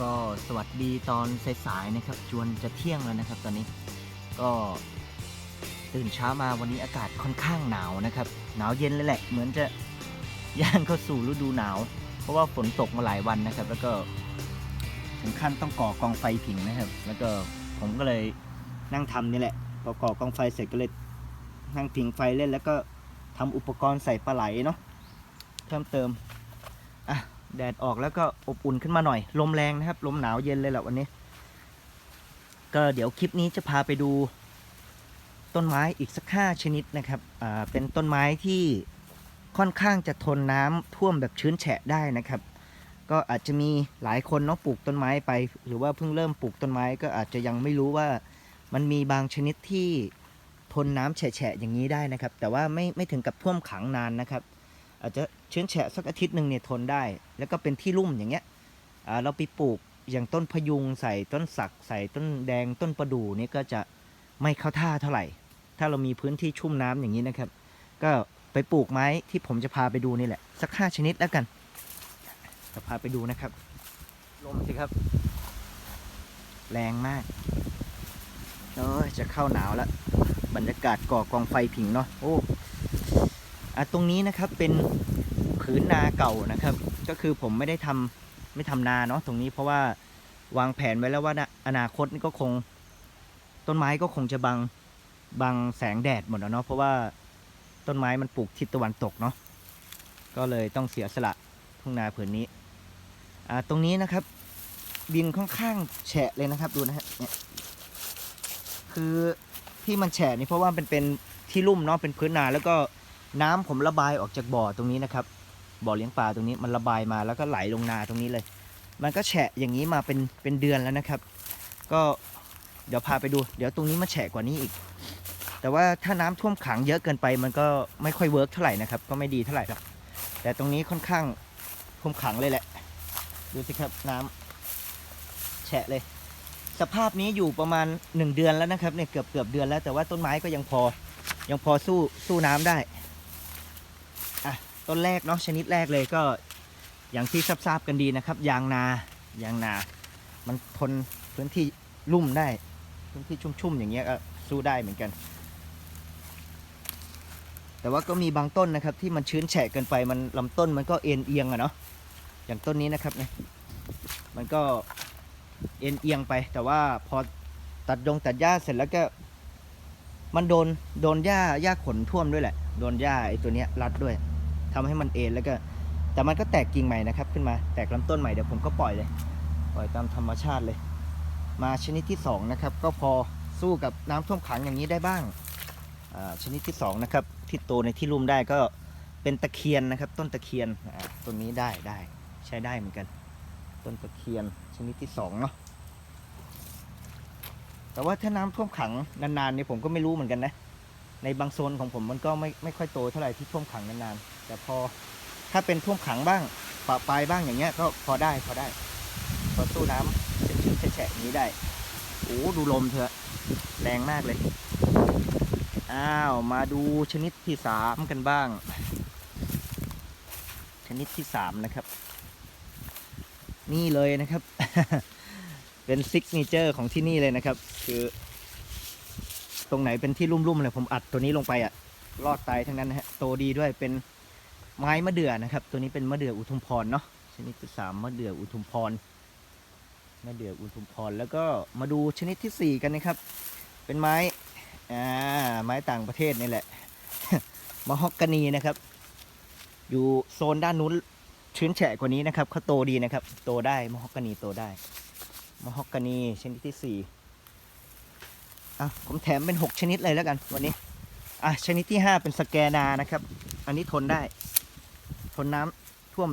ก็สวัสดีตอนสายๆนะครับ จวนจะเที่ยงแล้วนะครับ ตอนนี้ก็ตื่นเช้ามาวันนี้อากาศค่อนข้างหนาวนะครับ หนาวเย็นเลยแหละ เหมือนจะย่างเข้าสู่ฤดูหนาว เพราะว่าฝนตกมาหลายวันนะครับ แล้วก็ถึงขั้นต้องก่อกองไฟผิงนะครับ แล้วก็ผมก็เลยนั่งทำนี่แหละพอก่อกองไฟเสร็จก็เลยนั่งผิงไฟเล่น แล้วก็ทำอุปกรณ์ใส่ปลาไหลเนาะเพิ่มเติมอะ แดดออกแล้วก็อบอุ่นขึ้นมาหน่อย ลมแรงนะครับ ลมหนาวเย็นเลยแหละวันนี้ ก็เดี๋ยวคลิปนี้จะพาไปดูต้นไม้อีกสักห้าชนิดนะครับอ่าเป็นต้นไม้ที่ค่อนข้างจะทนน้ำท่วมแบบชื้นแฉะได้นะครับ ก็อาจจะมีหลายคนเนาะปลูกต้นไม้ไป หรือว่าเพิ่งเริ่มปลูกต้นไม้ก็อาจจะยังไม่รู้ว่ามันมีบางชนิดที่ทนน้ำแฉะๆอย่างนี้ได้นะครับ แต่ว่าไม่ไม่ถึงกับท่วมขังนานนะครับ อาจจะ ชื้นแฉะสักอาทิตย์หนึ่งเนี่ยทนได้ แล้วก็เป็นที่ลุ่มอย่างเงี้ยเราไปปลูกอย่างต้นพยุงใส่ต้นสัก ใส่ต้นแดงต้นประดู่นี่ก็จะไม่เข้าท่าเท่าไหร่ ถ้าเรามีพื้นที่ชุ่มน้ำอย่างนี้นะครับ ก็ไปปลูกไม้ที่ผมจะพาไปดูนี่แหละ สักห้าชนิดแล้วกันจะพาไปดูนะครับ ลมสิครับ แรงมากเออจะเข้าหนาวแล้วบรรยากาศก่อกองไฟผิงเนาะโอ้อะตรงนี้นะครับเป็น ผืนนาเก่านะครับ ก็คือผมไม่ได้ทำไม่ทำนาเนาะตรงนี้เพราะว่าวางแผนไว้แล้วว่าอนาคตนี่ก็คง ต้นไม้ก็คงจะบังบังแสงแดดหมดแล้วเนาะเพราะว่าต้นไม้มันปลูกทิศตะวันตกเนาะก็เลยต้องเสียสละทุ่งนาผืนนี้อ่าตรงนี้นะครับ ดินค่อนข้างแฉะเลยนะครับดูนะฮะเนี่ยคือที่มันแฉะนี่เพราะว่าเป็นเป็นที่ลุ่มเนาะเป็นพื้นนาแล้วก็น้ำผมระบายออกจากบ่อตรงนี้นะครับ บ่อเลี้ยงปลาตรงนี้มันระบายมาแล้วก็ไหลลงนาตรงนี้เลย มันก็แฉะอย่างนี้มาเป็นเป็นเดือนแล้วนะครับ ก็เดี๋ยวพาไปดู เดี๋ยวตรงนี้มาแฉะกว่านี้อีก แต่ว่าถ้าน้ำท่วมขังเยอะเกินไป มันก็ไม่ค่อยเวิร์กเท่าไหร่นะครับ ก็ไม่ดีเท่าไหร่ครับแต่ตรงนี้ค่อนข้างท่วมขังเลยแหละ ดูสิครับน้ำแฉะเลย สภาพนี้อยู่ประมาณ 1 เดือนแล้วนะครับเนี่ยเกือบเกือบเดือนแล้วแต่ว่าต้นไม้ก็ยังพอ ยังพอสู้สู้น้ำได้ ต้นแรกเนาะชนิดแรกเลยก็อย่างที่ทราบๆกันดีนะครับ ยางนายางนา มันทนพื้นที่ลุ่มได้พื้นที่ชุ่มๆอย่างเงี้ยก็สู้ได้เหมือนกัน แต่ว่าก็มีบางต้นนะครับ ที่มันชื้นแฉะเกินไปมันลำต้นมันก็เอ็นเอียงอะเนาะอย่างต้นนี้นะครับเนี่ยมันก็เอ็นเอียงไป แต่ว่าพอตัดยงตัดหญ้าเสร็จแล้วก็มันโดนโดนหญ้าหญ้าขนท่วมด้วยแหละ โดนหญ้าไอ้ตัวเนี้ยรัดด้วย ทำให้มันเอ็นแล้วก็ แต่มันก็แตกกิ่งใหม่นะครับ ขึ้นมาแตกลำต้นใหม่เดี๋ยวผมก็ปล่อยเลย ปล่อยตามธรรมชาติเลย มาชนิดที่สองนะครับ ก็พอสู้กับน้ำท่วมขังอย่างนี้ได้บ้างอ่าชนิดที่สองนะครับที่โตในที่ลุ่มได้ก็เป็นตะเคียนนะครับ ต้นตะเคียนต้นนี้ได้ได้ใช้ได้เหมือนกัน ต้นตะเคียนชนิดที่สองเนาะแต่ว่าถ้าน้ำท่วมขังนานๆเนี่ยผมก็ไม่รู้เหมือนกันนะ ในบางโซนของผมมันก็ไม่ไม่ค่อยโตเท่าไหร่ที่ท่วมขังนานๆ แต่พอถ้าเป็นท่วมขังบ้างปะปลายบ้างอย่างเงี้ยก็พอได้พอได้ พอสู้น้ำชื้นๆแฉะๆนี้ได้โอ้ดูลมเถอะแรงมากเลย อ้าว มาดูชนิดที่สามกันบ้าง ชนิดที่สามนะครับ นี่เลยนะครับ เป็นซิกเนเจอร์ของที่นี่เลยนะครับ คือ ตรงไหนเป็นที่ลุ่มๆเลยผมอัดตัวนี้ลงไปอะรอดตายทั้งนั้นนะฮะโตดีด้วยเป็น ไม้มะเดื่อนะครับ ตัวนี้เป็นมะเดื่ออุทุมพรเนาะชนิดที่สามมะเดื่ออุทุมพรมะเดื่ออุทุมพรแล้วก็มาดูชนิดที่สี่กันนะครับ เป็นไม้อ่าไม้ต่างประเทศนี่แหละมะฮอกกานีนะครับ อยู่โซนด้านนู้นชื้นแฉะกว่านี้นะครับเขาโตดีนะครับ โตได้มะฮอกกานีโตได้มะฮอกกานีชนิดที่สี่อะผมแถมเป็นหกชนิดเลยแล้วกันวันนี้อะชนิดที่ห้าเป็นสแกนานะครับ อันนี้ทนได้ นน้ำท่วม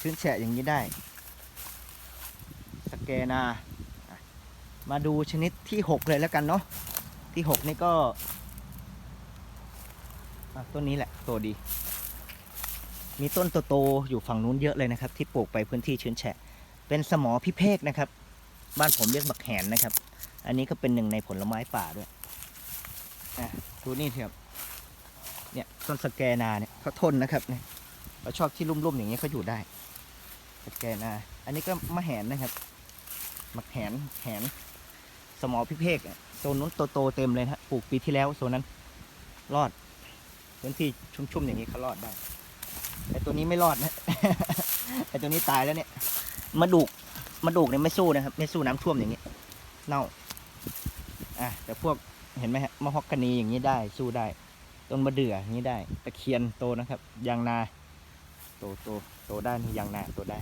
ชื้นแฉะอย่างนี้ได้ สแกนา มาดูชนิดที่หกเลยแล้วกันเนาะ ที่หกนี่ก็ต้นนี้แหละโตดี มีต้นโตๆอยู่ฝั่งนู้นเยอะเลยนะครับ ที่ปลูกไปพื้นที่ชื้นแฉะ เป็นสมอพิเภกนะครับ บ้านผมเรียกบักแหนนะครับ อันนี้ก็เป็นหนึ่งในผลไม้ป่าด้วยดูนี่เถอะครับเนี่ยต้นสแกนาเนี่ยเขาทนนะครับเนี่ย เขาชอบที่ลุ่มๆอย่างเงี้ยเขาอยู่ได้สแกนาอันนี้ก็มะแหนนะครับมักแหนแหน สมอพิเภกโซนนู้นโตๆเต็มเลยนะฮะปลูกปีที่แล้วโซนนั้น รอดพื้นที่ชุ่มๆอย่างนี้เขารอดได้ไอตัวนี้ไม่รอดนะไอตัวนี้ตายแล้วเนี่ยมาดูกมาดูกเนี่ยไม่สู้นะครับ ไม่สู้น้ำท่วมอย่างนี้เน่าอะแต่พวกเห็นไหมฮะมะฮอกกานีอย่างนี้ได้สู้ได้ ต้นมะเดื่ออย่างนี้ได้ตะเคียนโตนะครับยางนา โตโตโตได้นี่ยางนาโตได้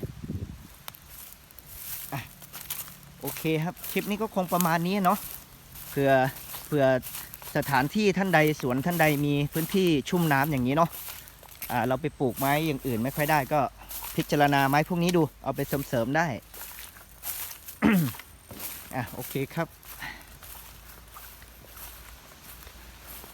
โอเคครับ คลิปนี้ก็คงประมาณนี้เนาะเผื่อเผื่อสถานที่ท่านใดสวนท่านใดมีพื้นที่ชุ่มน้ำอย่างนี้เนาะอ่าเราไปปลูกไม้อย่างอื่นไม่ค่อยได้ก็พิจารณาไม้พวกนี้ดูเอาไปเสริมๆได้อะโอเคครับ